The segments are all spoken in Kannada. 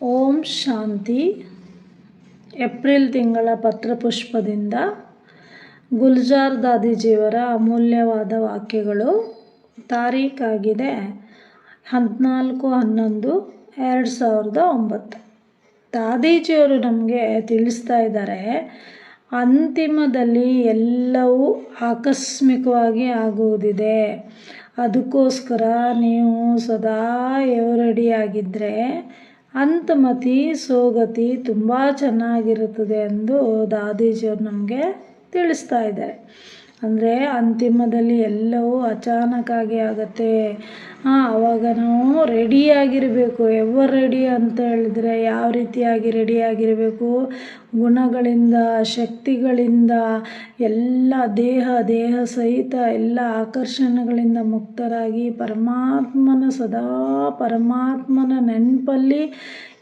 ಓಂ ಶಾಂತಿ. ಏಪ್ರಿಲ್ ತಿಂಗಳ ಪತ್ರಪುಷ್ಪದಿಂದ ಗುಲ್ಜಾರ್ ದಾದಿಜಿಯವರ ಅಮೂಲ್ಯವಾದ ವಾಕ್ಯಗಳು. ತಾರೀಖಾಗಿದೆ ಹದಿನಾಲ್ಕು ಹನ್ನೊಂದು ಎರಡು ಸಾವಿರದ ಒಂಬತ್ತು. ದಾದೀಜಿಯವರು ನಮಗೆ ತಿಳಿಸ್ತಾ ಇದ್ದಾರೆ, ಅಂತಿಮದಲ್ಲಿ ಎಲ್ಲವೂ ಆಕಸ್ಮಿಕವಾಗಿ ಆಗುವುದಿದೆ. ಅದಕ್ಕೋಸ್ಕರ ನೀವು ಸದಾ ಎವರೆಡಿಯಾಗಿದ್ದರೆ ಅಂತಮತಿ ಸೋಗತಿ ತುಂಬ ಚೆನ್ನಾಗಿರುತ್ತದೆ ಎಂದು ದಾದೀಜಿಯವರು ನಮಗೆ ತಿಳಿಸ್ತಾ ಇದ್ದಾರೆ. ಅಂದರೆ ಅಂತಿಮದಲ್ಲಿ ಎಲ್ಲವೂ ಅಚಾನಕ್ಕಾಗಿ ಆಗುತ್ತೆ. ಆವಾಗ ನಾವು ರೆಡಿಯಾಗಿರಬೇಕು ಎವರ್ ರೆಡಿ ಅಂತ ಹೇಳಿದ್ರೆ ಯಾವ ರೀತಿಯಾಗಿ ರೆಡಿಯಾಗಿರಬೇಕು ಗುಣಗಳಿಂದ, ಶಕ್ತಿಗಳಿಂದ, ಎಲ್ಲ ದೇಹ ದೇಹ ಸಹಿತ ಎಲ್ಲ ಆಕರ್ಷಣೆಗಳಿಂದ ಮುಕ್ತರಾಗಿ ಪರಮಾತ್ಮನ ಸದಾ ಪರಮಾತ್ಮನ ನೆನಪಲ್ಲಿ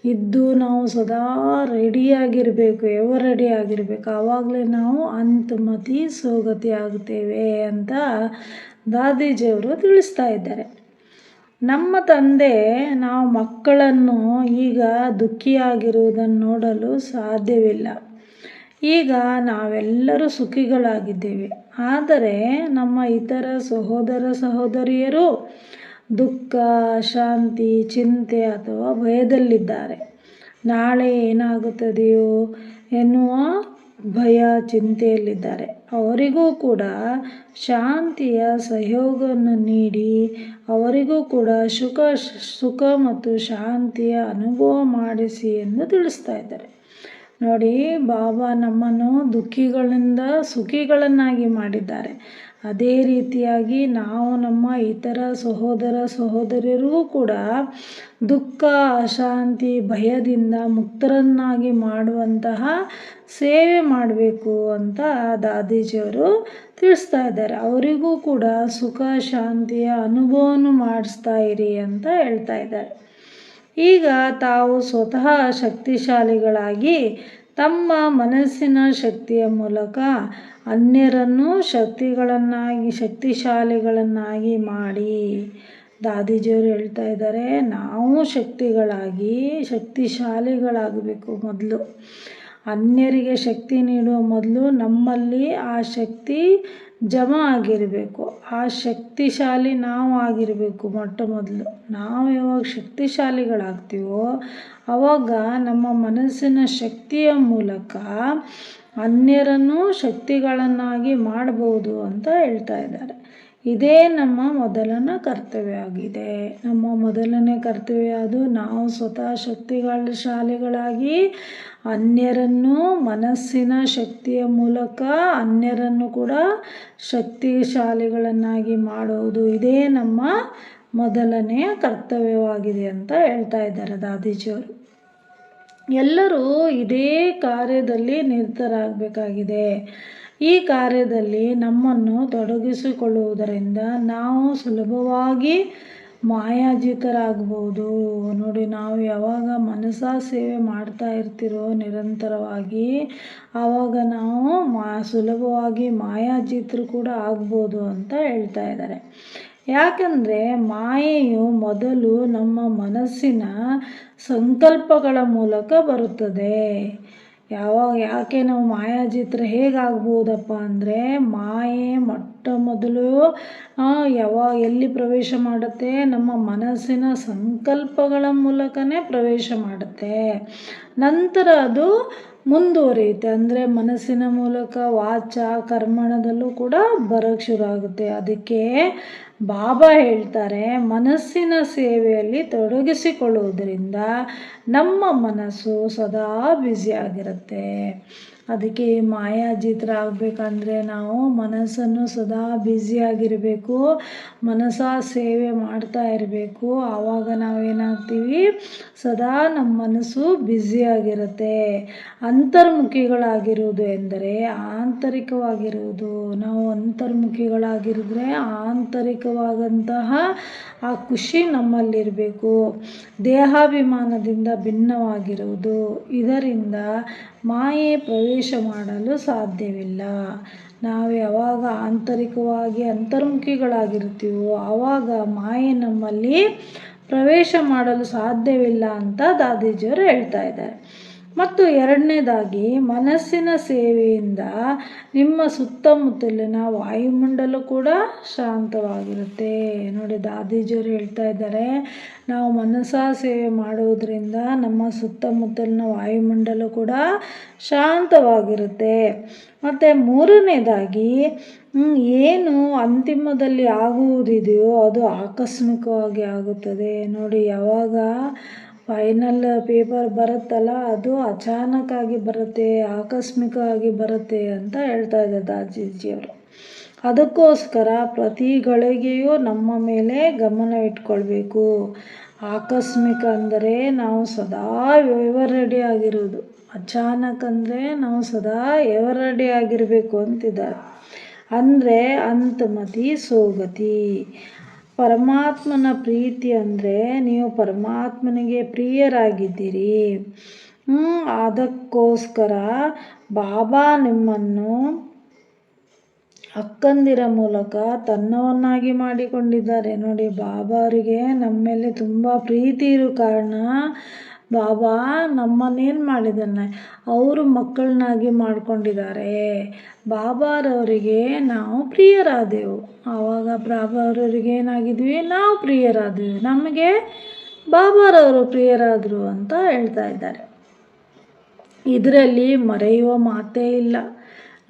ಇದ್ದು ನಾವು ಸದಾ ರೆಡಿಯಾಗಿರಬೇಕು ಎವರ್ ರೆಡಿ ಆಗಿರಬೇಕು. ಆವಾಗಲೇ ನಾವು ಅಂತಮತಿ ಸೋಗತಿ ಆಗುತ್ತೇವೆ ಅಂತ ದಾದೀಜಿಯವರು ತಿಳಿಸ್ತಾ ಇದ್ದಾರೆ. ನಮ್ಮ ತಂದೆ ನಾವು ಮಕ್ಕಳನ್ನು ಈಗ ದುಃಖಿಯಾಗಿರುವುದನ್ನು ನೋಡಲು ಸಾಧ್ಯವಿಲ್ಲ. ಈಗ ನಾವೆಲ್ಲರೂ ಸುಖಿಗಳಾಗಿದ್ದೇವೆ. ಆದರೆ ನಮ್ಮ ಇತರ ಸಹೋದರ ಸಹೋದರಿಯರು ದುಃಖ, ಶಾಂತಿ, ಚಿಂತೆ ಅಥವಾ ಭಯದಲ್ಲಿದ್ದಾರೆ. ನಾಳೆ ಏನಾಗುತ್ತದೆಯೋ ಎನ್ನುವ ಭಯ, ಚಿಂತೆಯಲ್ಲಿದ್ದಾರೆ. ಅವರಿಗೂ ಕೂಡ ಶಾಂತಿಯ ಸಹಯೋಗವನ್ನು ನೀಡಿ, ಅವರಿಗೂ ಕೂಡ ಸುಖ ಸುಖ ಮತ್ತು ಶಾಂತಿಯ ಅನುಭವ ಮಾಡಿಸಿ ಎಂದು ತಿಳಿಸ್ತಾ ಇದ್ದಾರೆ. ನೋಡಿ, ಬಾಬಾ ನಮ್ಮನ್ನು ದುಃಖಿಗಳಿಂದ ಸುಖಿಗಳನ್ನಾಗಿ ಮಾಡಿದ್ದಾರೆ. ಅದೇ ರೀತಿಯಾಗಿ ನಾವು ನಮ್ಮ ಇತರ ಸಹೋದರ ಸಹೋದರಿಯರಿಗೂ ಕೂಡ ದುಃಖ, ಅಶಾಂತಿ, ಭಯದಿಂದ ಮುಕ್ತರನ್ನಾಗಿ ಮಾಡುವಂತಹ ಸೇವೆ ಮಾಡಬೇಕು ಅಂತ ದಾದೀಜಿಯವರು ತಿಳಿಸ್ತಾ ಇದ್ದಾರೆ. ಅವರಿಗೂ ಕೂಡ ಸುಖ, ಶಾಂತಿಯ ಅನುಭವವನ್ನು ಮಾಡಿಸ್ತಾ ಇರಿ ಅಂತ ಹೇಳ್ತಾ ಇದ್ದಾರೆ. ಈಗ ತಾವು ಸ್ವತಃ ಶಕ್ತಿಶಾಲಿಗಳಾಗಿ ತಮ್ಮ ಮನಸ್ಸಿನ ಶಕ್ತಿಯ ಮೂಲಕ ಅನ್ಯರನ್ನು ಶಕ್ತಿಗಳನ್ನಾಗಿ, ಶಕ್ತಿಶಾಲಿಗಳನ್ನಾಗಿ ಮಾಡಿ. ದಾದಿಜಿಯವರು ಹೇಳ್ತಾ ಇದ್ದಾರೆ, ನಾವು ಶಕ್ತಿಗಳಾಗಿ, ಶಕ್ತಿಶಾಲಿಗಳಾಗಬೇಕು ಮೊದಲು. ಅನ್ಯರಿಗೆ ಶಕ್ತಿ ನೀಡುವ ಮೊದಲು ನಮ್ಮಲ್ಲಿ ಆ ಶಕ್ತಿ ಜಮಾ ಆಗಿರಬೇಕು. ಆ ಶಕ್ತಿಶಾಲಿ ನಾವು ಆಗಿರಬೇಕು ಮೊಟ್ಟ ಮೊದಲು. ನಾವು ಯಾವಾಗ ಶಕ್ತಿಶಾಲಿಗಳಾಗ್ತೀವೋ ಆವಾಗ ನಮ್ಮ ಮನಸ್ಸಿನ ಶಕ್ತಿಯ ಮೂಲಕ ಅನ್ಯರನ್ನು ಶಕ್ತಿಗಳನ್ನಾಗಿ ಮಾಡಬಹುದು ಅಂತ ಹೇಳ್ತಾ ಇದ್ದಾರೆ. ಇದೇ ನಮ್ಮ ಮೊದಲನ ಕರ್ತವ್ಯ ಆಗಿದೆ ನಮ್ಮ ಮೊದಲನೇ ಕರ್ತವ್ಯ ಅದು ನಾವು ಸ್ವತಃ ಶಕ್ತಿಗಳ ಶಾಲೆಗಳಾಗಿ ಅನ್ಯರನ್ನು ಮನಸ್ಸಿನ ಶಕ್ತಿಯ ಮೂಲಕ ಅನ್ಯರನ್ನು ಕೂಡ ಶಕ್ತಿಶಾಲಿಗಳನ್ನಾಗಿ ಮಾಡುವುದು ಇದೇ ನಮ್ಮ ಮೊದಲನೆಯ ಕರ್ತವ್ಯವಾಗಿದೆ ಅಂತ ಹೇಳ್ತಾ ಇದ್ದಾರೆ ದಾದೀಜಿಯವರು. ಎಲ್ಲರೂ ಇದೇ ಕಾರ್ಯದಲ್ಲಿ ನಿರತರಾಗಬೇಕಾಗಿದೆ. ಈ ಕಾರ್ಯದಲ್ಲಿ ನಮ್ಮನ್ನು ತೊಡಗಿಸಿಕೊಳ್ಳುವುದರಿಂದ ನಾವು ಸುಲಭವಾಗಿ ಮಾಯಾಜಿತರಾಗ್ಬೋದು ನೋಡಿ, ನಾವು ಯಾವಾಗ ಮನಸಾ ಸೇವೆ ಮಾಡ್ತಾ ಇರ್ತಿರೋ ನಿರಂತರವಾಗಿ, ಆವಾಗ ನಾವು ಮಾ, ಸುಲಭವಾಗಿ ಮಾಯಾಜಿತರು ಕೂಡ ಆಗ್ಬೋದು ಅಂತ ಹೇಳ್ತಾ ಇದ್ದಾರೆ. ಯಾಕಂದರೆ ಮಾಯೆಯು ಮೊದಲು ನಮ್ಮ ಮನಸ್ಸಿನ ಸಂಕಲ್ಪಗಳ ಮೂಲಕ ಬರುತ್ತದೆ. ಯಾವಾಗ, ಯಾಕೆ ನಾವು ಮಾಯಾಜಿತ್ರ ಹೇಗಾಗ್ಬೋದಪ್ಪ ಅಂದರೆ ಮಾಯೆ ಮೊಟ್ಟ ಮೊದಲು ಯಾವಾಗ ಎಲ್ಲಿ ಪ್ರವೇಶ ಮಾಡುತ್ತೆ? ನಮ್ಮ ಮನಸ್ಸಿನ ಸಂಕಲ್ಪಗಳ ಮೂಲಕನೇ ಪ್ರವೇಶ ಮಾಡುತ್ತೆ. ನಂತರ ಅದು ಮುಂದುವರಿಯುತ್ತೆ. ಅಂದರೆ ಮನಸ್ಸಿನ ಮೂಲಕ ವಾಚ, ಕರ್ಮಣದಲ್ಲೂ ಕೂಡ ಬರೋಕ್ಕೆ ಶುರು ಆಗುತ್ತೆ ಅದಕ್ಕೆ ಬಾಬಾ ಹೇಳ್ತಾರೆ, ಮನಸ್ಸಿನ ಸೇವೆಯಲ್ಲಿ ತೊಡಗಿಸಿಕೊಳ್ಳುವುದರಿಂದ ನಮ್ಮ ಮನಸ್ಸು ಸದಾ ಬ್ಯುಸಿಯಾಗಿರುತ್ತೆ ಅದಕ್ಕೆ ಮಾಯಾಜಿತರಾಗಬೇಕಂದ್ರೆ ನಾವು ಮನಸ್ಸನ್ನು ಸದಾ ಬ್ಯುಸಿಯಾಗಿರಬೇಕು ಮನಸ್ಸ ಸೇವೆ ಮಾಡ್ತಾ ಇರಬೇಕು. ಆವಾಗ ನಾವೇನಾಗ್ತೀವಿ? ಸದಾ ನಮ್ಮ ಮನಸ್ಸು ಬ್ಯುಸಿಯಾಗಿರುತ್ತೆ ಅಂತರ್ಮುಖಿಗಳಾಗಿರುವುದು ಎಂದರೆ ಆಂತರಿಕವಾಗಿರುವುದು. ನಾವು ಅಂತರ್ಮುಖಿಗಳಾಗಿರಿದ್ರೆ ಆಂತರಿಕವಾದಂತಹ ಆ ಖುಷಿ ನಮ್ಮಲ್ಲಿರಬೇಕು. ದೇಹಾಭಿಮಾನದಿಂದ ಭಿನ್ನವಾಗಿರುವುದು. ಇದರಿಂದ ಮಾಯೆ ಪ್ರವೇಶ ಮಾಡಲು ಸಾಧ್ಯವಿಲ್ಲ. ನಾವು ಯಾವಾಗ ಆಂತರಿಕವಾಗಿ ಅಂತರ್ಮುಖಿಗಳಾಗಿರ್ತೀವೋ ಆವಾಗ ಮಾಯೆ ನಮ್ಮಲ್ಲಿ ಪ್ರವೇಶ ಮಾಡಲು ಸಾಧ್ಯವಿಲ್ಲ ಅಂತ ದಾದೀಜಿಯವರು ಹೇಳ್ತಾ ಇದ್ದಾರೆ. ಮತ್ತು ಎರಡನೇದಾಗಿ ಮನಸ್ಸಿನ ಸೇವೆಯಿಂದ ನಿಮ್ಮ ಸುತ್ತಮುತ್ತಲಿನ ವಾಯುಮಂಡಲ ಕೂಡ ಶಾಂತವಾಗಿರುತ್ತೆ. ನೋಡಿ, ದಾದೀಜಿಯವರು ಹೇಳ್ತಾ ಇದ್ದಾರೆ, ನಾವು ಮನಸ್ಸ ಸೇವೆ ಮಾಡುವುದರಿಂದ ನಮ್ಮ ಸುತ್ತಮುತ್ತಲಿನ ವಾಯುಮಂಡಲ ಕೂಡ ಶಾಂತವಾಗಿರುತ್ತೆ. ಮತ್ತು ಮೂರನೇದಾಗಿ ಏನು ಅಂತಿಮದಲ್ಲಿ ಆಗುವುದಿದೆಯೋ ಅದು ಆಕಸ್ಮಿಕವಾಗಿ ಆಗುತ್ತದೆ. ನೋಡಿ, ಯಾವಾಗ ಫೈನಲ್ ಪೇಪರ್ ಬರುತ್ತಲ್ಲ, ಅದು ಅಚಾನಕ್ಕಾಗಿ ಬರುತ್ತೆ, ಆಕಸ್ಮಿಕವಾಗಿ ಬರುತ್ತೆ ಅಂತ ಹೇಳ್ತಾ ಇದ್ದಾರೆ ಅವರು ಅದಕ್ಕೋಸ್ಕರ ಪ್ರತಿ ಗಳಿಗೆಯೂ ನಮ್ಮ ಮೇಲೆ ಗಮನ ಇಟ್ಕೊಳ್ಬೇಕು. ಆಕಸ್ಮಿಕ ಅಂದರೆ ನಾವು ಸದಾ ಎವರ್ ರೆಡಿ ಆಗಿರೋದು. ಅಚಾನಕ್ ಅಂದರೆ ನಾವು ಸದಾ ಎವರ್ ರೆಡಿ ಆಗಿರಬೇಕು ಅಂತಿದ್ದಾರೆ. ಅಂದರೆ ಅಂತಮತಿ ಸೋಗತಿ. ಪರಮಾತ್ಮನ ಪ್ರೀತಿ ಅಂದರೆ ನೀವು ಪರಮಾತ್ಮನಿಗೆ ಪ್ರಿಯರಾಗಿದ್ದೀರಿ. ಅದಕ್ಕೋಸ್ಕರ ಬಾಬಾ ನಿಮ್ಮನ್ನು ಅಕ್ಕಂದಿರ ಮೂಲಕ ತನ್ನವನ್ನಾಗಿ ಮಾಡಿಕೊಂಡಿದ್ದಾರೆ. ನೋಡಿ ಬಾಬಾ ಅವರಿಗೆ ನಮ್ಮ ಮೇಲೆ ತುಂಬ ಪ್ರೀತಿ ಇರೋ ಕಾರಣ ಬಾಬಾ, ನಮ್ಮನ್ನೇನು ಮಾಡಿದ್ದಾನೆ ಅವರು ಮಕ್ಕಳನ್ನಾಗಿ ಮಾಡ್ಕೊಂಡಿದ್ದಾರೆ ಬಾಬಾರವರಿಗೆ ನಾವು ಪ್ರಿಯರಾದೆವು. ಆವಾಗ ಬಾಬಾರವರಿಗೆ ಏನಾಗಿದ್ವಿ? ನಾವು ಪ್ರಿಯರಾದ್ವಿ. ನಮಗೆ ಬಾಬಾರವರು ಪ್ರಿಯರಾದರು ಅಂತ ಹೇಳ್ತಾ ಇದ್ದಾರೆ. ಇದರಲ್ಲಿ ಮರೆಯುವ ಮಾತೇ ಇಲ್ಲ.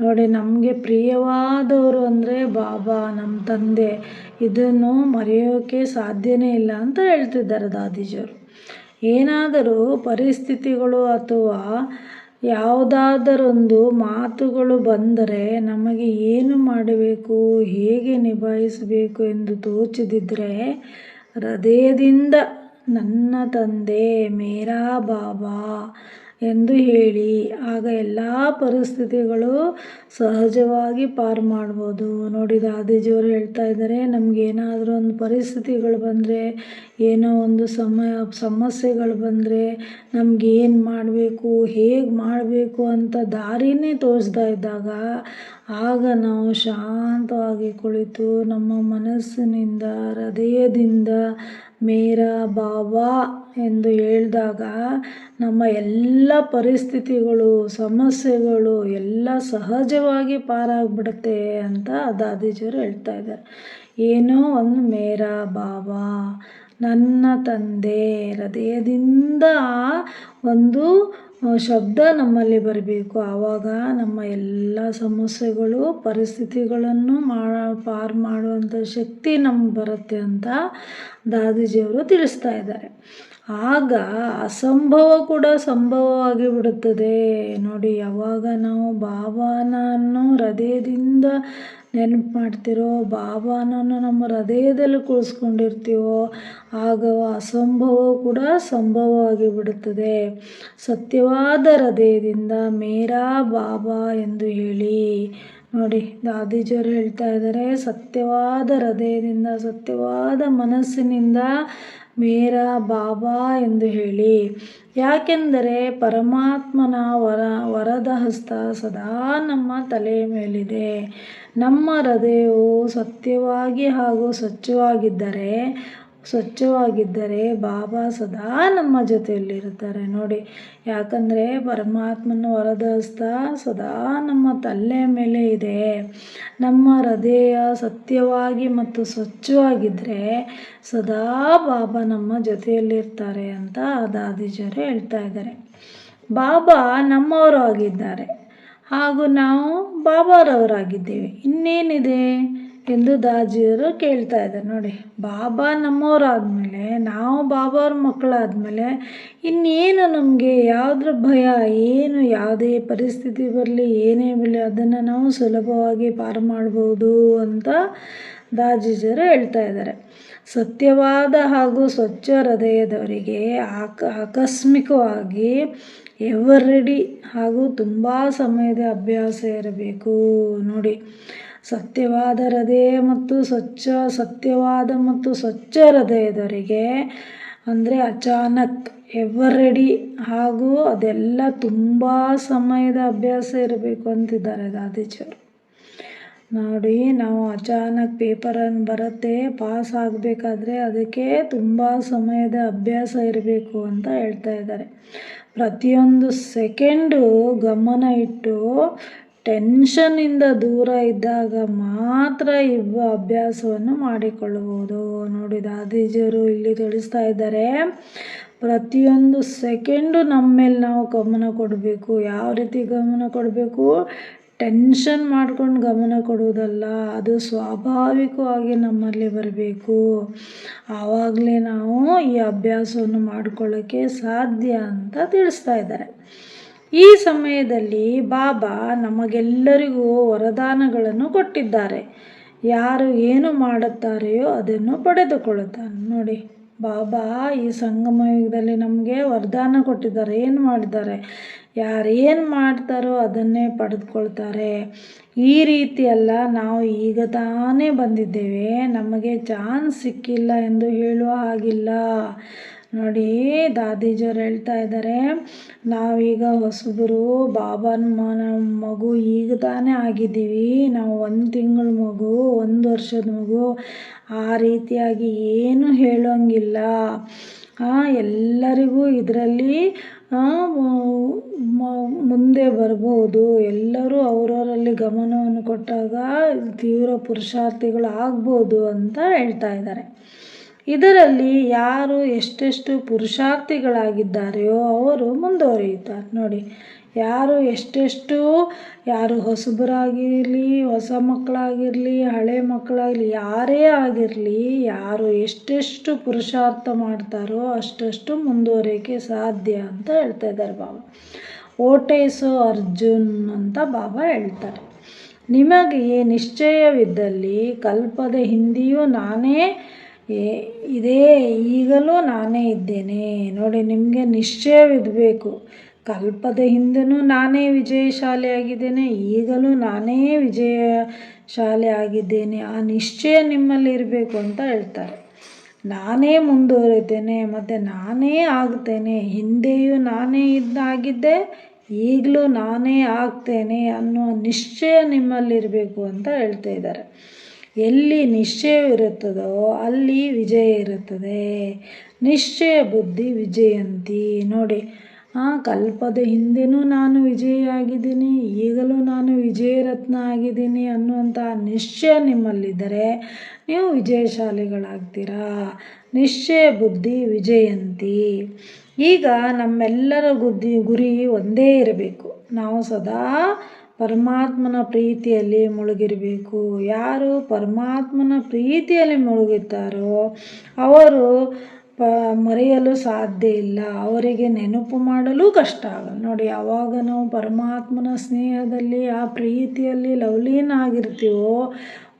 ನೋಡಿ, ನಮಗೆ ಪ್ರಿಯವಾದವರು ಅಂದರೆ ಬಾಬಾ ನಮ್ಮ ತಂದೆ. ಇದನ್ನು ಮರೆಯೋಕ್ಕೆ ಸಾಧ್ಯನೇ ಇಲ್ಲ ಅಂತ ಹೇಳ್ತಿದ್ದಾರೆ ದಾದೀಜಿಯವರು ಏನಾದರೂ ಪರಿಸ್ಥಿತಿಗಳು ಅಥವಾ ಯಾವುದಾದರೊಂದು ಮಾತುಗಳು ಬಂದರೆ ನಮಗೆ ಏನು ಮಾಡಬೇಕು, ಹೇಗೆ ನಿಭಾಯಿಸಬೇಕು ಎಂದು ತೋಚದಿದ್ದರೆ ಹೃದಯದಿಂದ ನನ್ನ ತಂದೆ ಮೇರಾ ಬಾಬಾ ಎಂದು ಹೇಳಿ. ಆಗ ಎಲ್ಲ ಪರಿಸ್ಥಿತಿಗಳು ಸಹಜವಾಗಿ ಪಾರು ಮಾಡ್ಬೋದು. ನೋಡಿ, ದಾದಿಜಿಯವರು ಹೇಳ್ತಾ ಇದ್ದಾರೆ ನಮಗೇನಾದರೂ ಒಂದು ಪರಿಸ್ಥಿತಿಗಳು ಬಂದರೆ, ಏನೋ ಒಂದು ಸಮಯ, ಸಮಸ್ಯೆಗಳು ಬಂದರೆ ಏನು ಮಾಡಬೇಕು, ಹೇಗೆ ಮಾಡಬೇಕು ಅಂತ ದಾರಿನೇ ತೋರಿಸ್ತಾ ಇದ್ದಾಗ, ಆಗ ನಾವು ಶಾಂತವಾಗಿ ಕುಳಿತು ನಮ್ಮ ಮನಸ್ಸಿನಿಂದ, ಹೃದಯದಿಂದ ಮೇರಾ ಬಾಬಾ ಎಂದು ಹೇಳಿದಾಗ ನಮ್ಮ ಎಲ್ಲ ಪರಿಸ್ಥಿತಿಗಳು, ಸಮಸ್ಯೆಗಳು ಎಲ್ಲ ಸಹಜವಾಗಿ ಪಾರಾಗ್ಬಿಡುತ್ತೆ ಅಂತ ದಾದೀಜಿಯವರು ಹೇಳ್ತಾ ಇದ್ದಾರೆ. ಏನೋ ಒಂದು ಮೇರಾ ಬಾಬಾ ನನ್ನ ತಂದೆ ಹೃದಯದಿಂದ ಒಂದು ಶಬ್ದ ನಮ್ಮಲ್ಲಿ ಬರಬೇಕು. ಆವಾಗ ನಮ್ಮ ಎಲ್ಲ ಸಮಸ್ಯೆಗಳು, ಪರಿಸ್ಥಿತಿಗಳನ್ನು ಮಾ, ಪಾರು ಮಾಡುವಂಥ ಶಕ್ತಿ ನಮ್ಗೆ ಬರುತ್ತೆ ಅಂತ ದಾದೀಜಿಯವರು ತಿಳಿಸ್ತಾ ಇದ್ದಾರೆ. ಆಗ ಅಸಂಭವ ಕೂಡ ಸಂಭವವಾಗಿ ಬಿಡುತ್ತದೆ. ನೋಡಿ ಯಾವಾಗ ನಾವು ಭಾವನನ್ನು ಹೃದಯದಿಂದ ನೆನಪು ಮಾಡ್ತಿರೋ ಬಾಬಾನನ್ನು ನಮ್ಮ ಹೃದಯದಲ್ಲಿ ಕುಳಿಸ್ಕೊಂಡಿರ್ತೀವೋ, ಆಗ ಅಸಂಭವ ಕೂಡ ಸಂಭವವಾಗಿ ಬಿಡುತ್ತದೆ ಸತ್ಯವಾದ ಹೃದಯದಿಂದ ಮೇರಾ ಬಾಬಾ ಎಂದು ಹೇಳಿ. ನೋಡಿ ದಾದಿಜಿಯವರು ಹೇಳ್ತಾ ಇದ್ದಾರೆ, ಸತ್ಯವಾದ ಹೃದಯದಿಂದ, ಸತ್ಯವಾದ ಮನಸ್ಸಿನಿಂದ ಮೇರಾ ಬಾಬಾ ಎಂದು ಹೇಳಿ. ಯಾಕೆಂದರೆ ಪರಮಾತ್ಮನ ವರ, ವರದ ಹಸ್ತ ಸದಾ ನಮ್ಮ ತಲೆಯ ಮೇಲಿದೆ. ನಮ್ಮ ಹೃದಯವು ಸತ್ಯವಾಗಿ ಹಾಗೂ ಸ್ವಚ್ಛವಾಗಿದ್ದರೆ ಸ್ವಚ್ಛವಾಗಿದ್ದರೆ ಬಾಬಾ ಸದಾ ನಮ್ಮ ಜೊತೆಯಲ್ಲಿರುತ್ತಾರೆ. ನೋಡಿ, ಯಾಕಂದರೆ ಪರಮಾತ್ಮನ ವರದಸ್ತ ಸದಾ ನಮ್ಮ ತಲೆ ಮೇಲೆ ಇದೆ. ನಮ್ಮ ಹೃದಯ ಸತ್ಯವಾಗಿ ಮತ್ತು ಸ್ವಚ್ಛವಾಗಿದ್ದರೆ ಸದಾ ಬಾಬಾ ನಮ್ಮ ಜೊತೆಯಲ್ಲಿರ್ತಾರೆ ಅಂತ ದಾದಿಜರು ಹೇಳ್ತಾ ಇದ್ದಾರೆ. ಬಾಬಾ ನಮ್ಮವರು ಆಗಿದ್ದಾರೆ. ಹಾಗೂ ನಾವು ಬಾಬಾರವರಾಗಿದ್ದೇವೆ. ಇನ್ನೇನಿದೆ? ಎಂದು ದಾಜಿಯವರು ಕೇಳ್ತಾ ಇದ್ದಾರೆ. ನೋಡಿ, ಬಾಬಾ ನಮ್ಮವರಾದ್ಮೇಲೆ, ನಾವು ಬಾಬಾವ್ರ ಮಕ್ಕಳಾದ್ಮೇಲೆ ಇನ್ನೇನು ನಮಗೆ ಯಾವುದ್ರ ಭಯ, ಏನು ಯಾವುದೇ ಪರಿಸ್ಥಿತಿ ಬರಲಿ, ಏನೇ ಬರಲಿ, ಅದನ್ನು ನಾವು ಸುಲಭವಾಗಿ ಪಾರು ಮಾಡ್ಬೋದು ಅಂತ ದಾಜಿಜರು ಹೇಳ್ತಾ ಇದ್ದಾರೆ. ಸತ್ಯವಾದ ಹಾಗೂ ಸ್ವಚ್ಛ ಹೃದಯದವರಿಗೆ ಆಕ, ಆಕಸ್ಮಿಕವಾಗಿ ಎವರ್ ರೆಡಿ ಹಾಗೂ ತುಂಬ ಸಮಯದ ಅಭ್ಯಾಸ ಇರಬೇಕು. ನೋಡಿ ಸತ್ಯವಾದ ಹೃದಯ ಮತ್ತು ಸ್ವಚ್ಛ, ಸತ್ಯವಾದ ಮತ್ತು ಸ್ವಚ್ಛ ಹೃದಯದವರಿಗೆ ಅಂದರೆ ಅಚಾನಕ್ ಎವರ್ ರೆಡಿ ಹಾಗೂ ಅದೆಲ್ಲ ತುಂಬ ಸಮಯದ ಅಭ್ಯಾಸ ಇರಬೇಕು ಅಂತಿದ್ದಾರೆ ದಾದೀಜಿಯವರು. ನೋಡಿ, ನಾವು ಅಚಾನಕ್ ಪೇಪರನ್ನು ಬರುತ್ತೆ ಪಾಸ್ ಆಗಬೇಕಾದ್ರೆ ಅದಕ್ಕೆ ತುಂಬ ಸಮಯದ ಅಭ್ಯಾಸ ಇರಬೇಕು ಅಂತ ಹೇಳ್ತಾ ಇದ್ದಾರೆ. ಪ್ರತಿಯೊಂದು ಸೆಕೆಂಡು ಗಮನ ಇಟ್ಟು ಟೆನ್ಷನ್ನಿಂದ ದೂರ ಇದ್ದಾಗ ಮಾತ್ರ ಇವ ಅಭ್ಯಾಸವನ್ನು ಮಾಡಿಕೊಳ್ಳಬಹುದು ನೋಡಿ, ದಾದೀಜಿಯವರು ಇಲ್ಲಿ ತಿಳಿಸ್ತಾ ಇದ್ದಾರೆ, ಪ್ರತಿಯೊಂದು ಸೆಕೆಂಡು ನಮ್ಮ ಮೇಲೆ ನಾವು ಗಮನ ಕೊಡಬೇಕು. ಯಾವ ರೀತಿ ಗಮನ ಕೊಡಬೇಕು? ಟೆನ್ಷನ್ ಮಾಡ್ಕೊಂಡು ಗಮನ ಕೊಡುವುದಲ್ಲ, ಅದು ಸ್ವಾಭಾವಿಕವಾಗಿ ನಮ್ಮಲ್ಲಿ ಬರಬೇಕು. ಆವಾಗಲೇ ನಾವು ಈ ಅಭ್ಯಾಸವನ್ನು ಮಾಡಿಕೊಳ್ಳೋಕ್ಕೆ ಸಾಧ್ಯ ಅಂತ ತಿಳಿಸ್ತಾ ಇದ್ದಾರೆ. ಈ ಸಮಯದಲ್ಲಿ ಬಾಬಾ ನಮಗೆಲ್ಲರಿಗೂ ವರದಾನಗಳನ್ನು ಕೊಟ್ಟಿದ್ದಾರೆ. ಯಾರು ಏನು ಮಾಡುತ್ತಾರೆಯೋ ಅದನ್ನು ಪಡೆದುಕೊಳ್ಳುತ್ತಾನೆ. ನೋಡಿ, ಬಾಬಾ ಈ ಸಂಗಮ ಯುಗದಲ್ಲಿ ನಮಗೆ ವರದಾನ ಕೊಟ್ಟಿದ್ದಾರೆ. ಏನು ಮಾಡಿದ್ದಾರೆ? ಯಾರು ಏನು ಮಾಡ್ತಾರೋ ಅದನ್ನೇ ಪಡೆದುಕೊಳ್ತಾರೆ. ಈ ರೀತಿಯೆಲ್ಲ ನಾವು ಈಗ ತಾನೇ ಬಂದಿದ್ದೇವೆ. ನಮಗೆ ಚಾನ್ಸ್ ಸಿಕ್ಕಿಲ್ಲ ಎಂದು ಹೇಳುವ ಹಾಗಿಲ್ಲ. ನೋಡಿ ದಾದಿಜರು ಹೇಳ್ತಾ ಇದ್ದಾರೆ, ನಾವೀಗ ಹೊಸಬರು, ಬಾಬಾನ ಮನ ಮಗು ಈಗ ತಾನೇ ಆಗಿದ್ದೀವಿ. ನಾವು ಒಂದು ತಿಂಗಳ ಮಗು, ಒಂದು ವರ್ಷದ ಮಗು. ಆ ರೀತಿಯಾಗಿ ಏನು ಹೇಳೋಂಗಿಲ್ಲ. ಎಲ್ಲರಿಗೂ ಇದರಲ್ಲಿ ಮುಂದೆ ಬರ್ಬೋದು. ಎಲ್ಲರೂ ಅವರವರಲ್ಲಿ ಗಮನವನ್ನು ಕೊಟ್ಟಾಗ ತೀವ್ರ ಪುರುಷಾರ್ಥಿಗಳು ಆಗ್ಬೋದು ಅಂತ ಹೇಳ್ತಾ ಇದ್ದಾರೆ. ಇದರಲ್ಲಿ ಯಾರು ಎಷ್ಟೆಷ್ಟು ಪುರುಷಾರ್ಥಿಗಳಾಗಿದ್ದಾರೆಯೋ ಅವರು ಮುಂದುವರಿಯುತ್ತಾರೆ. ನೋಡಿ, ಯಾರು ಎಷ್ಟೆಷ್ಟು, ಯಾರು ಹೊಸಬರಾಗಿರಲಿ, ಹೊಸ ಮಕ್ಕಳಾಗಿರಲಿ, ಹಳೆ ಮಕ್ಕಳಾಗಲಿ ಯಾರೇ ಆಗಿರಲಿ, ಯಾರು ಎಷ್ಟೆಷ್ಟು ಪುರುಷಾರ್ಥ ಮಾಡ್ತಾರೋ ಅಷ್ಟಷ್ಟು ಮುಂದುವರಿಯೋಕ್ಕೆ ಸಾಧ್ಯ ಅಂತ ಹೇಳ್ತಾ ಇದ್ದಾರೆ ಬಾಬಾ. ಓಟೈಸೋ ಅರ್ಜುನ್ ಅಂತ ಬಾಬಾ ಹೇಳ್ತಾರೆ. ನಿಮಗೆ ನಿಶ್ಚಯವಿದ್ದಲ್ಲಿ ಕಲ್ಪದ ಹಿಂದೆಯೂ ನಾನೇ ಇದೇ ಈಗಲೂ ನಾನೇ ಇದ್ದೇನೆ. ನೋಡಿ, ನಿಮಗೆ ನಿಶ್ಚಯವಿರಬೇಕು. ಕಲ್ಪದ ಹಿಂದೆನೂ ನಾನೇ ವಿಜಯಶಾಲಿ ಆಗಿದ್ದೇನೆ ಈಗಲೂ ನಾನೇ ವಿಜಯಶಾಲಿ ಆಗಿದ್ದೇನೆ ಆ ನಿಶ್ಚಯ ನಿಮ್ಮಲ್ಲಿ ಇರಬೇಕು ಅಂತ ಹೇಳ್ತಾರೆ. ನಾನೇ ಮುಂದುವರಿತೇನೆ, ಮತ್ತು ನಾನೇ ಆಗ್ತೇನೆ. ಹಿಂದೆಯೂ ನಾನೇ ಇದ್ದಾಗಿದ್ದೆ ಈಗಲೂ ನಾನೇ ಆಗ್ತೇನೆ ಅನ್ನೋ ನಿಶ್ಚಯ ನಿಮ್ಮಲ್ಲಿರಬೇಕು ಅಂತ ಹೇಳ್ತಾ ಇದ್ದಾರೆ. ಎಲ್ಲಿ ನಿಶ್ಚಯವಿರುತ್ತದೋ ಅಲ್ಲಿ ವಿಜಯ ಇರುತ್ತದೆ. ನಿಶ್ಚಯ ಬುದ್ಧಿ ವಿಜಯಂತಿ. ನೋಡಿ, ಆ ಕಲ್ಪದ ಹಿಂದೆನೂ ನಾನು ವಿಜಯ ಆಗಿದ್ದೀನಿ ಈಗಲೂ ನಾನು ವಿಜಯರತ್ನ ಆಗಿದ್ದೀನಿ ಅನ್ನುವಂಥ ನಿಶ್ಚಯ ನಿಮ್ಮಲ್ಲಿದ್ದರೆ ನೀವು ವಿಜಯಶಾಲಿಗಳಾಗ್ತೀರಾ? ನಿಶ್ಚಯ ಬುದ್ಧಿ ವಿಜಯಂತಿ. ಈಗ ನಮ್ಮೆಲ್ಲರ ಗುದ್ದಿ ಗುರಿ ಒಂದೇ ಇರಬೇಕು. ನಾವು ಸದಾ ಪರಮಾತ್ಮನ ಪ್ರೀತಿಯಲ್ಲಿ ಮುಳುಗಿರಬೇಕು. ಯಾರು ಪರಮಾತ್ಮನ ಪ್ರೀತಿಯಲ್ಲಿ ಮುಳುಗುತ್ತಾರೋ ಅವರು ಪ, ಮರೆಯಲು ಸಾಧ್ಯ ಇಲ್ಲ. ಅವರಿಗೆ ನೆನಪು ಮಾಡಲು ಕಷ್ಟ. ಆಗಲ್ಲ ನೋಡಿ ಯಾವಾಗ ನಾವು ಪರಮಾತ್ಮನ ಸ್ನೇಹದಲ್ಲಿ, ಆ ಪ್ರೀತಿಯಲ್ಲಿ ಲವಲೀನ ಆಗಿರ್ತೀವೋ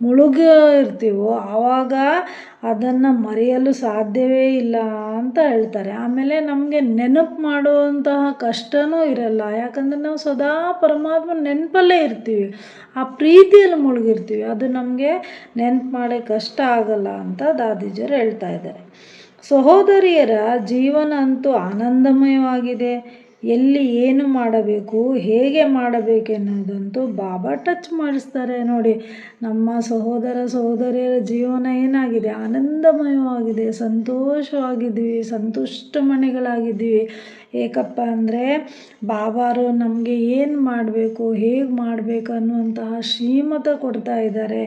ಮುಳುಗ ಇರ್ತೀವೋ, ಆವಾಗ ಅದನ್ನು ಮರೆಯಲು ಸಾಧ್ಯವೇ ಇಲ್ಲ ಅಂತ ಹೇಳ್ತಾರೆ. ಆಮೇಲೆ ನಮಗೆ ನೆನಪು ಮಾಡುವಂತಹ ಕಷ್ಟವೂ ಇರಲ್ಲ. ಯಾಕಂದರೆ ನಾವು ಸದಾ ಪರಮಾತ್ಮ ನೆನಪಲ್ಲೇ ಇರ್ತೀವಿ. ಆ ಪ್ರೀತಿಯಲ್ಲಿ ಮುಳುಗಿರ್ತೀವಿ. ಅದು ನಮಗೆ ನೆನಪು ಮಾಡೋ ಕಷ್ಟ ಆಗಲ್ಲ ಅಂತ ದಾದಿಜರು ಹೇಳ್ತಾ ಇದ್ದಾರೆ. ಸಹೋದರಿಯರ ಜೀವನ ಅಂತೂ ಆನಂದಮಯವಾಗಿದೆ. ಎಲ್ಲಿ ಏನು ಮಾಡಬೇಕು, ಹೇಗೆ ಮಾಡಬೇಕೆನ್ನೋದಂತೂ ಬಾಬಾ ಟಚ್ ಮಾಡಿಸ್ತಾರೆ ನೋಡಿ. ನಮ್ಮ ಸಹೋದರ ಸಹೋದರಿಯರ ಜೀವನ ಏನಾಗಿದೆ? ಆನಂದಮಯವಾಗಿದೆ, ಸಂತೋಷವಾಗಿದ್ದೀವಿ, ಸಂತುಷ್ಟ ಮನೆಗಳಾಗಿದ್ದೀವಿ. ಏಕಪ್ಪ ಅಂದರೆ, ಬಾಬಾರು, ನಮಗೆ ಏನು ಮಾಡಬೇಕು, ಹೇಗೆ ಮಾಡಬೇಕು ಅನ್ನುವಂತಹ ಶ್ರೀಮತ ಕೊಡ್ತಾ ಇದ್ದಾರೆ.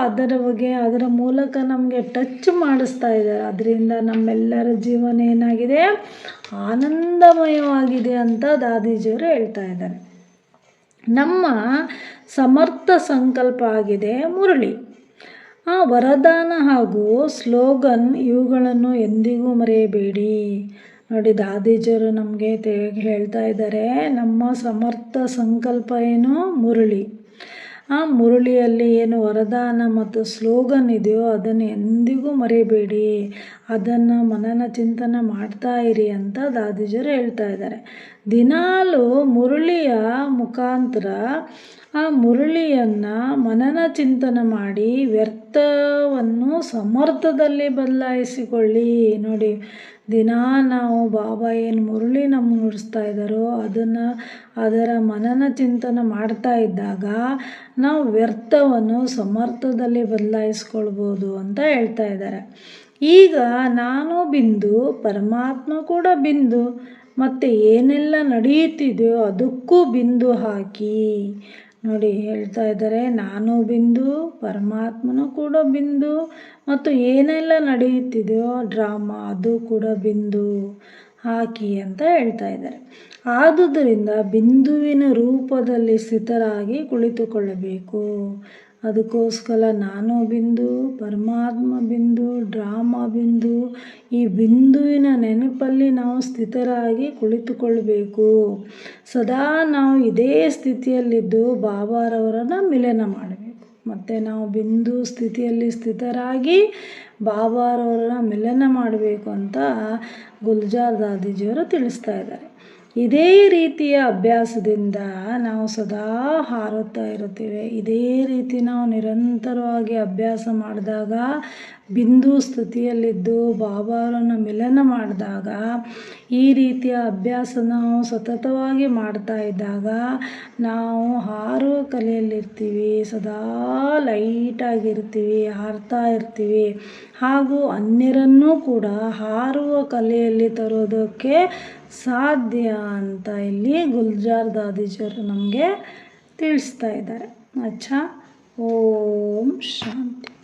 ಅದರ ಬಗ್ಗೆ, ಅದರ ಮೂಲಕ ನಮಗೆ ಟಚ್ ಮಾಡಿಸ್ತಾ ಇದ್ದಾರೆ. ಅದರಿಂದ ನಮ್ಮೆಲ್ಲರ ಜೀವನ ಏನಾಗಿದೆ? ಆನಂದಮಯವಾಗಿದೆ ಅಂತ ದಾದೀಜಿಯವರು ಹೇಳ್ತಾ ಇದ್ದಾರೆ. ನಮ್ಮ ಸಮರ್ಥ ಸಂಕಲ್ಪ ಆಗಿದೆ ಮುರಳಿ. ಆ, ವರದಾನ ಹಾಗೂ ಸ್ಲೋಗನ್ ಇವುಗಳನ್ನು ಎಂದಿಗೂ ಮರೆಯಬೇಡಿ. ನೋಡಿ, ದಾದೀಜರು ನಮಗೆ ತೇ, ಹೇಳ್ತಾ ಇದ್ದಾರೆ, ನಮ್ಮ ಸಮರ್ಥ ಸಂಕಲ್ಪ ಏನು? ಮುರುಳಿ. ಆ ಮುರುಳಿಯಲ್ಲಿ ಏನು ವರದಾನ ಮತ್ತು ಸ್ಲೋಗನ್ ಇದೆಯೋ ಅದನ್ನು ಎಂದಿಗೂ ಮರಿಬೇಡಿ. ಅದನ್ನು ಮನನ ಚಿಂತನೆ ಮಾಡ್ತಾ ಇರಿ ಅಂತ ದಾದಿಜರು ಹೇಳ್ತಾ ಇದ್ದಾರೆ. ದಿನಾಲು ಮುರಳಿಯ ಮುಖಾಂತರ ಆ ಮುರುಳಿಯನ್ನು ಮನನ ಚಿಂತನೆ ಮಾಡಿ ವ್ಯರ್ಥವನ್ನು ಸಮರ್ಥದಲ್ಲಿ ಬದಲಾಯಿಸಿಕೊಳ್ಳಿ. ನೋಡಿ ದಿನಾ ನಾವು ಬಾಬಾ ಏನು ಮುರುಳಿ ನಮ್ಮ ನುಡಿಸ್ತಾ ಇದ್ದಾರೋ ಅದನ್ನು ಅದರ ಮನನ ಚಿಂತನೆ ಮಾಡ್ತಾ ಇದ್ದಾಗ ನಾವು ವ್ಯರ್ಥವನ್ನು ಸಮರ್ಥದಲ್ಲಿ ಬದಲಾಯಿಸ್ಕೊಳ್ಬೋದು ಅಂತ ಹೇಳ್ತಾ ಇದ್ದಾರೆ. ಈಗ ನಾನು ಬಿಂದು, ಪರಮಾತ್ಮ ಕೂಡ ಬಿಂದು, ಮತ್ತು ಏನೆಲ್ಲ ನಡೆಯುತ್ತಿದೆಯೋ ಅದಕ್ಕೂ ಬಿಂದು ಹಾಕಿ. ನೋಡಿ ಹೇಳ್ತಾ ಇದ್ದಾರೆ, ನಾನು ಬಿಂದು, ಪರಮಾತ್ಮನೂ ಕೂಡ ಬಿಂದು ಮತ್ತು ಏನೆಲ್ಲ ನಡೆಯುತ್ತಿದೆಯೋ ಡ್ರಾಮಾ ಅದು ಕೂಡ ಬಿಂದು ಹಾಕಿ ಅಂತ ಹೇಳ್ತಾ ಇದ್ದಾರೆ. ಆದುದರಿಂದ ಬಿಂದುವಿನ ರೂಪದಲ್ಲಿ ಸ್ಥಿತರಾಗಿ ಕುಳಿತುಕೊಳ್ಳಬೇಕು. ಅದಕ್ಕೋಸ್ಕರ ನಾನು ಬಿಂದು, ಪರಮಾತ್ಮ ಬಿಂದು, ಡ್ರಾಮಾ ಬಿಂದು, ಈ ಬಿಂದುವಿನ ನೆನಪಲ್ಲಿ ನಾವು ಸ್ಥಿತರಾಗಿ ಕುಳಿತುಕೊಳ್ಳಬೇಕು ಸದಾ ನಾವು ಇದೇ ಸ್ಥಿತಿಯಲ್ಲಿದ್ದು ಬಾಬಾರವರನ್ನು ಮಿಲನ ಮಾಡಬೇಕು. ಮತ್ತು ನಾವು ಬಿಂದು ಸ್ಥಿತಿಯಲ್ಲಿ ಸ್ಥಿತರಾಗಿ ಬಾಬಾರವರನ್ನ ಮಿಲನ ಮಾಡಬೇಕು ಅಂತ ಗುಲ್ಜಾರ್ ದಾದಿಜಿಯವರು ತಿಳಿಸ್ತಾ ಇದ್ದಾರೆ. ಇದೇ ರೀತಿಯ ಅಭ್ಯಾಸದಿಂದ ನಾವು ಸದಾ ಹಾರುತ್ತಾ ಇರುತ್ತೇವೆ. ಇದೇ ರೀತಿ ನಾವು ನಿರಂತರವಾಗಿ ಅಭ್ಯಾಸ ಮಾಡಿದಾಗ, ಬಿಂದು ಸ್ಥಿತಿಯಲ್ಲಿದ್ದು ಬಾಬಾರನ್ನು ಮಿಲನ ಮಾಡಿದಾಗ, ಈ ರೀತಿಯ ಅಭ್ಯಾಸ ನಾವು ಸತತವಾಗಿ ಮಾಡ್ತಾ ಇದ್ದಾಗ ನಾವು ಹಾರುವ ಕಲೆಯಲ್ಲಿರ್ತೀವಿ, ಸದಾ ಲೈಟಾಗಿರ್ತೀವಿ ಹಾರ್ತಾ ಇರ್ತೀವಿ. ಹಾಗೂ ಅನ್ಯರನ್ನೂ ಕೂಡ ಹಾರುವ ಕಲೆಯಲ್ಲಿ ತರೋದಕ್ಕೆ ಸಾಧ್ಯ ಅಂತ ಇಲ್ಲಿ ಗುಲ್ಜಾರ್ ದಾದಿಜರು ನಮಗೆ ತಿಳಿಸ್ತಾ ಇದ್ದಾರೆ. ಅಚ್ಚಾ ಓಂ ಶಾಂತಿ.